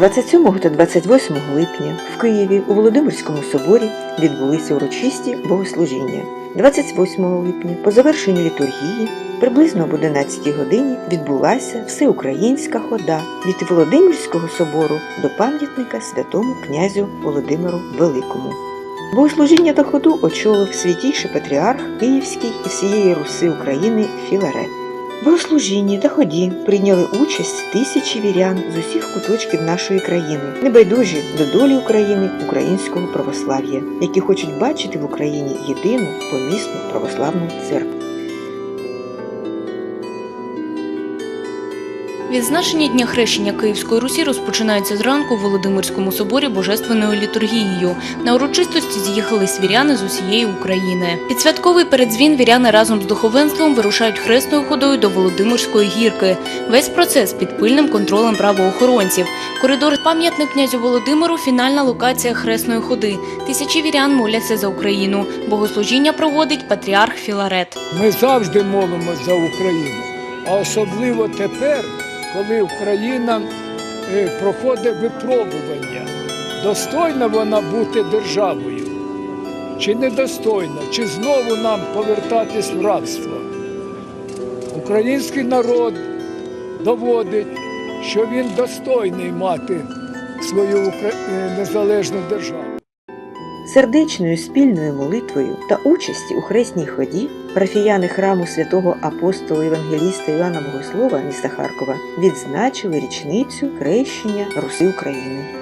27 та 28 липня в Києві у Володимирському соборі відбулися урочисті богослужіння. 28 липня, по завершенню літургії, приблизно об 11 годині відбулася всеукраїнська хода від Володимирського собору до пам'ятника святому князю Володимиру Великому. Богослужіння та ходу очолив святійший патріарх Київський і всієї Руси України Філарет. Богослужінні та ході прийняли участь тисячі вірян з усіх куточків нашої країни, небайдужі до долі України українського православ'я, які хочуть бачити в Україні єдину помісну православну церкву. Відзначення Дня хрещення Київської Русі розпочинається зранку в Володимирському соборі Божественною літургією. На урочистості з'їхались віряни з усієї України. Під святковий передзвін віряни разом з духовенством вирушають хресною ходою до Володимирської гірки. Весь процес під пильним контролем правоохоронців. Коридор пам'ятник князю Володимиру фінальна локація хресної ходи. Тисячі вірян моляться за Україну. Богослужіння проводить патріарх Філарет. Ми завжди молимося за Україну, а особливо тепер, коли Україна е, проходить випробування, достойна вона бути державою, чи недостойна, чи знову нам повертатись в рабство. Український народ доводить, що він достойний мати свою е, незалежну державу. Сердечною спільною молитвою та участі у хресній ході парафіяни храму святого апостола Євангеліста Іоанна Богослова міста Харкова відзначили річницю хрещення Руси України.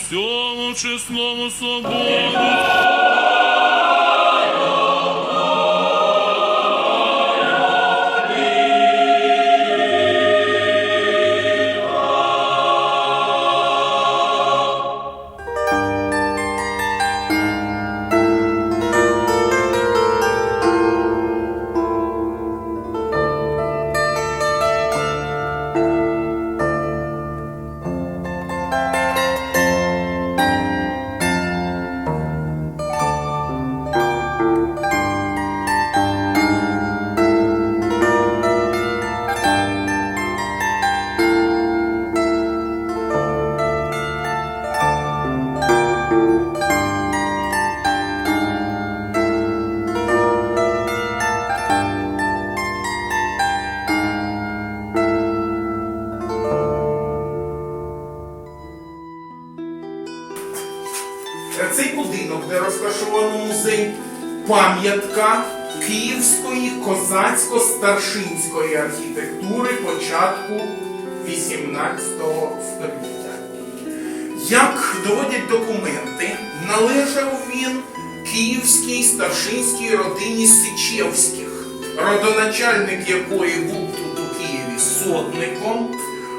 Усьому чесному собору. Козацько-старшинської архітектури початку 18 століття. Як доводять документи, належав він київській старшинській родині Сичевських, родоначальник якої був тут у Києві сотником,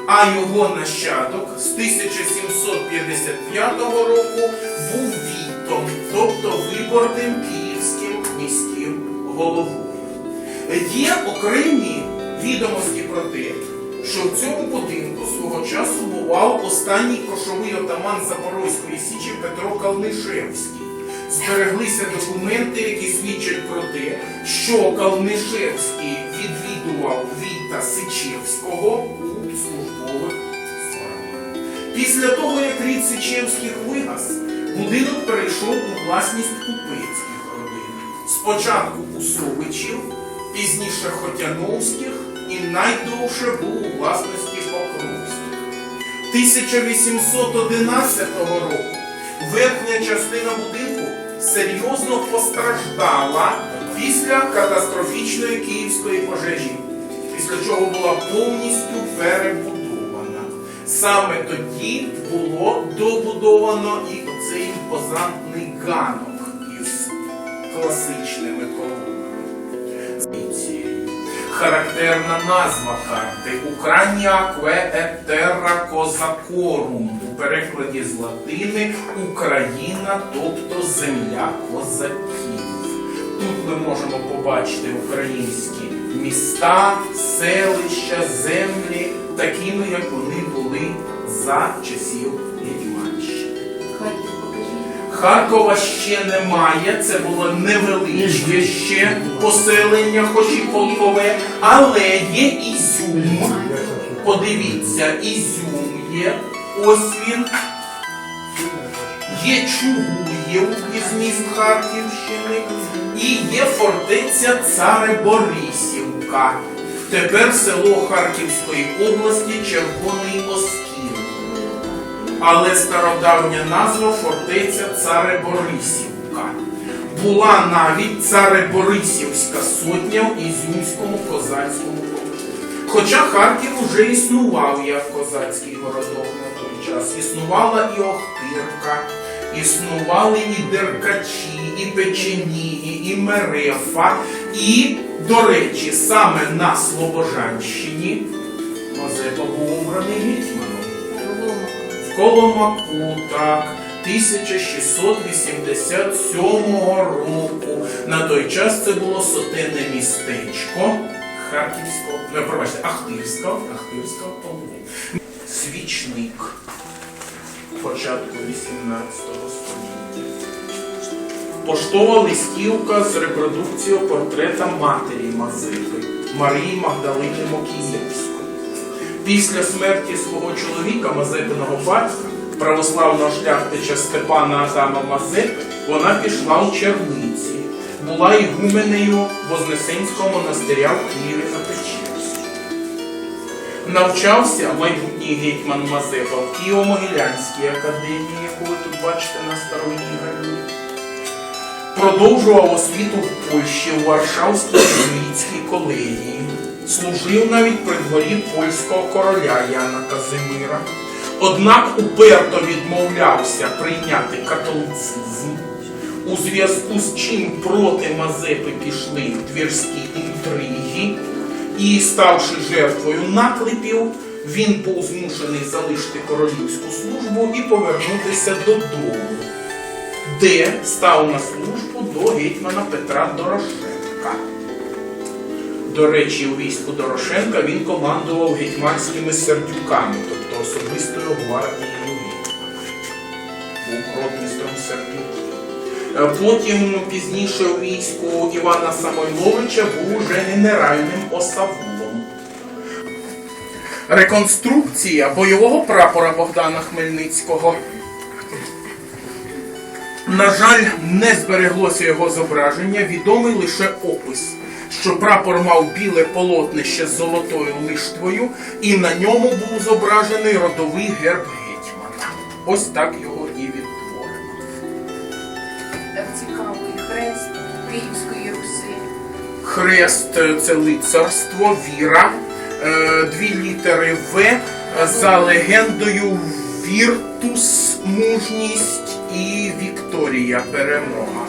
а його нащадок з 1755 року був війтом, тобто виборним київським міським головою. Є окремі відомості про те, що в цьому будинку свого часу бував останній кошовий отаман Запорозької січі Петро Калнишевський. Збереглися документи, які свідчать про те, що Калнишевський відвідував Віта Сичевського у службових справах. Після того, як рід Сичевських вигас, будинок перейшов у власність купецьких родин. Спочатку Усовичів, пізніше Хотяновських і найдовше був у власності Покровських. 1811 року верхня частина будинку серйозно постраждала після катастрофічної київської пожежі, після чого була повністю перебудована. Саме тоді було добудовано і оцей імпозантний ганок із класичними колонами. Характерна назва карти Україна Кве Козакорум у перекладі з латини Україна, тобто земля козаків. Тут ми можемо побачити українські міста, селища, землі, такими, як вони були за часів. Харкова ще немає, це було невеличке ще поселення, хоч і полкове, але є Ізюм. Подивіться, Ізюм є, ось він. Є Чугуєв із міст Харківщини і є фортеця Царе-Борисівка. Тепер село Харківської області Червоний Оскіл але стародавня назва фортеця Царе-Борисівка. Була навіть Царе-Борисівська сотня в Ізюмському козацькому полку. Хоча Харків уже існував як козацький городок на той час. Існувала і Охтирка, існували і Деркачі, і Печеніги, і Мерефа. І, до речі, саме на Слобожанщині Мазепа був обраний гетьманом. В Коломаку, так, 1687 року. На той час це було сотенне містечко Харківського, не, пробачте, Ахтирського, Ахтирського полку. Свічник початку 18 століття. Поштова листівка з репродукцією портрета матері Мазепи Марії Магдалини Мокієвської. Після смерті свого чоловіка Мазепиного батька, православного шляхтича Степана Адама Мазепи, вона пішла у черниці, була ігуменею Вознесенського монастиря в Києві на Печерську. Навчався майбутній гетьман Мазепа в Києво-Могилянській академії, яку ви тут бачите на старовинній гравюрі. Продовжував освіту в Польщі у Варшавській Єзуїтській колегії. Служив навіть при дворі польського короля Яна Казимира. Однак уперто відмовлявся прийняти католицизм, у зв'язку з чим проти Мазепи пішли твірські інтриги, і, ставши жертвою наклепів, він був змушений залишити королівську службу і повернутися додому де став на службу до гетьмана Петра Дорошенка. До речі, у війську Дорошенка він командував гетьманськими сердюками, тобто особистою гвардією. Був ротмістром сердюків. Е, Потім пізніше у війську Івана Самойловича був уже генеральним осавулом. Реконструкція бойового прапора Богдана Хмельницького на жаль, не збереглося його зображення, відомий лише опис, що прапор мав біле полотнище з золотою лиштвою, і на ньому був зображений родовий герб гетьмана. Ось так його і відтворено. Так цікавий хрест, Київ Хрест е, це лицарство, віра. Е, Дві літери В за легендою Віртус мужність і Вікторія перемога.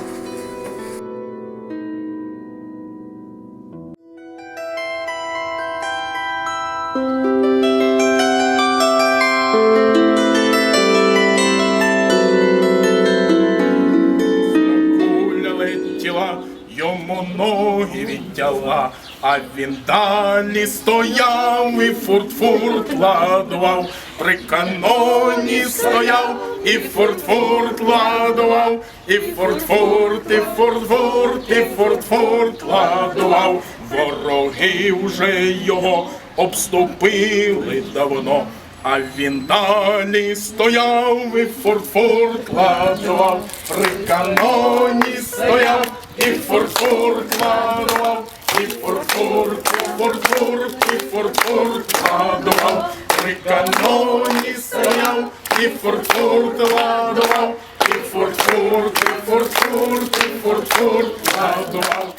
Ноги а він далі стояв і фурт-фурт ладував, при каноні стояв і фурт-фурт ладував, і фурт-фурт, і фурт-фурт, і фурт-фурт ладував. Вороги вже його обступили давно. А він далі стояв і фурт-фурт ладував, при каноні стояв і фурт-фурт ладував, форфорку, форфорку, форфорку ладував, при каноні стояв, і форфорк ладував, і форфорк, і форфорк, і форфорк ладував.